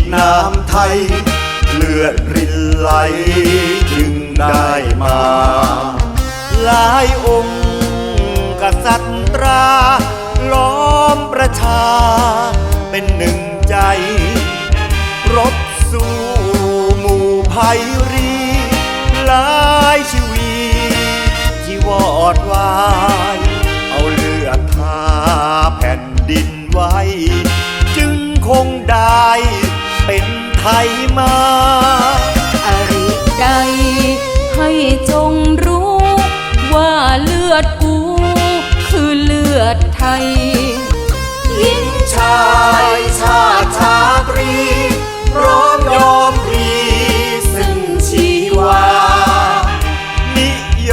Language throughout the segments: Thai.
กน้ำไทย เลือดรินไหลจึงได้มา ไทยมาอริใดให้จงรู้ ว่าเลือดกูคือเลือดไทย ยิ่งชายชาติชาตรีพร้อมยอมพลีซึ่งชีวา นิย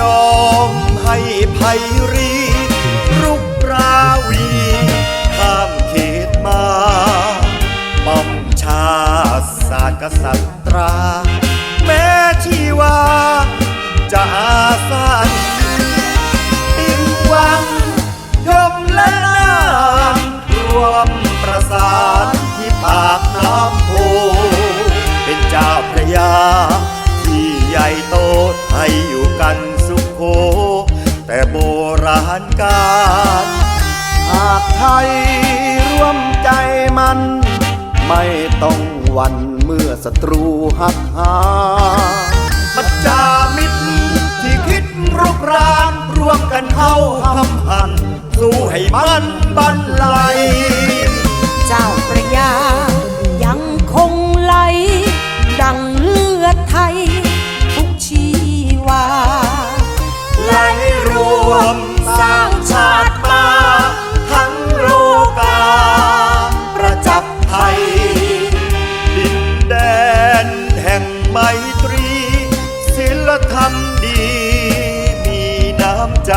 มให้ภัยรีรุ กษัตรา แม้ชีวา จะอาสันปิงวังยมและนางรวมประสานที่ปากน้ำโพเป็นเจ้าพระยา ที่ใหญ่โตไทยอยู่กันสุขโขแต่โบราณกาลหากไทยร่วมใจมัน ไม่ต้อง มื่อศัตรูหักหาปัจจามิตรที่คิดรุกรานร่วมกันเข้าทำหันสู้ให้มันบันไลเจ้าประยายังคงไหล ดังเลือดไทย จะทำดีมีน้ำใจ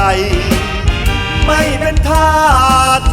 ไม่เป็นทาส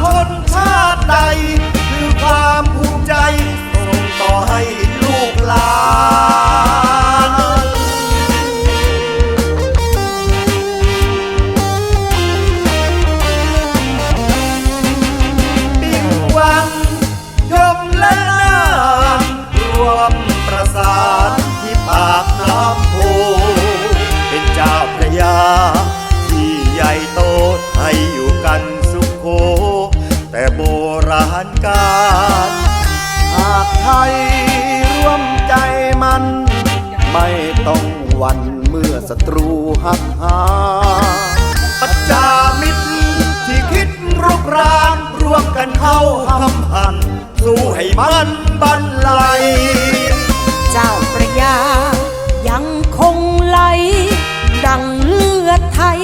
กาลหากไทยร่วมใจมัน ไม่ต้องหวันเมื่อศัตรูหักหาปัจจามิตรที่คิดรุกรานร่วมกันเข้าทำหัน สู้ให้มันบันไลเจ้าประยายังคงไหล ดังเลือดไทย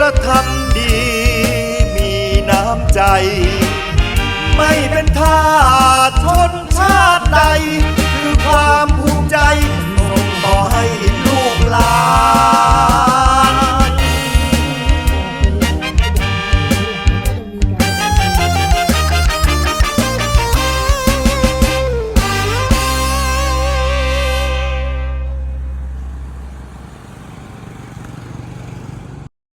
และทำดีมีน้ำใจ ไม่เป็นทาสชน